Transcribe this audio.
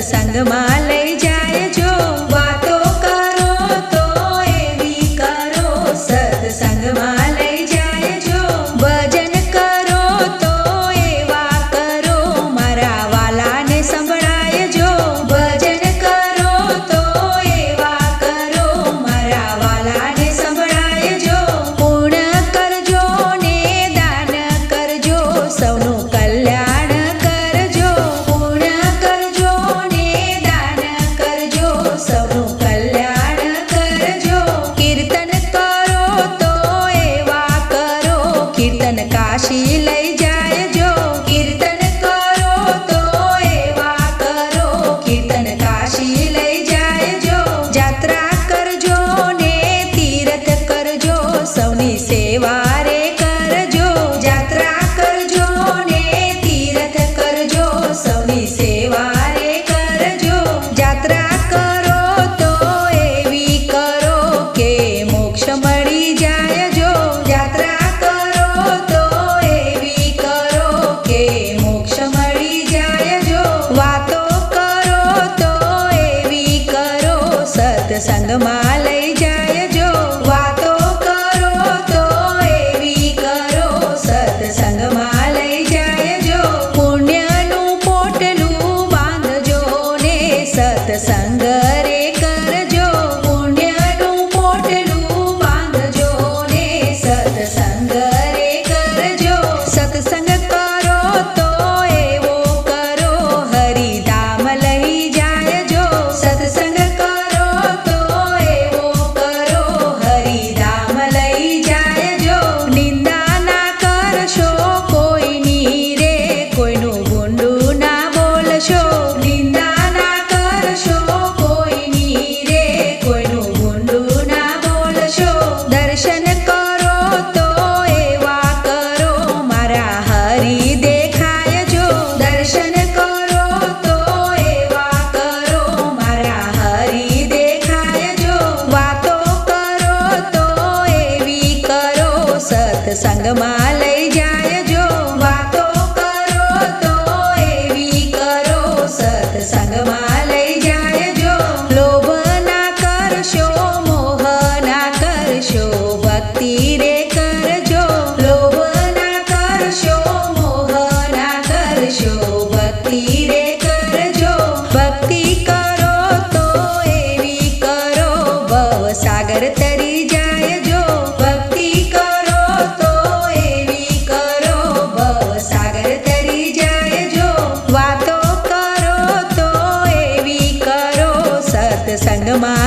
સત્સંગમાં લઈ જાય જો আসিলে સત્સંગમાં લઈ જાય. સત્સંગમાં લઈ જાય જો વાતો કરો તો એવી કરો. સત્સંગમાં લઈ જાય જો લોભ ના કરશો, મોહ ના કરશો, ભક્તિ રે 三个吗？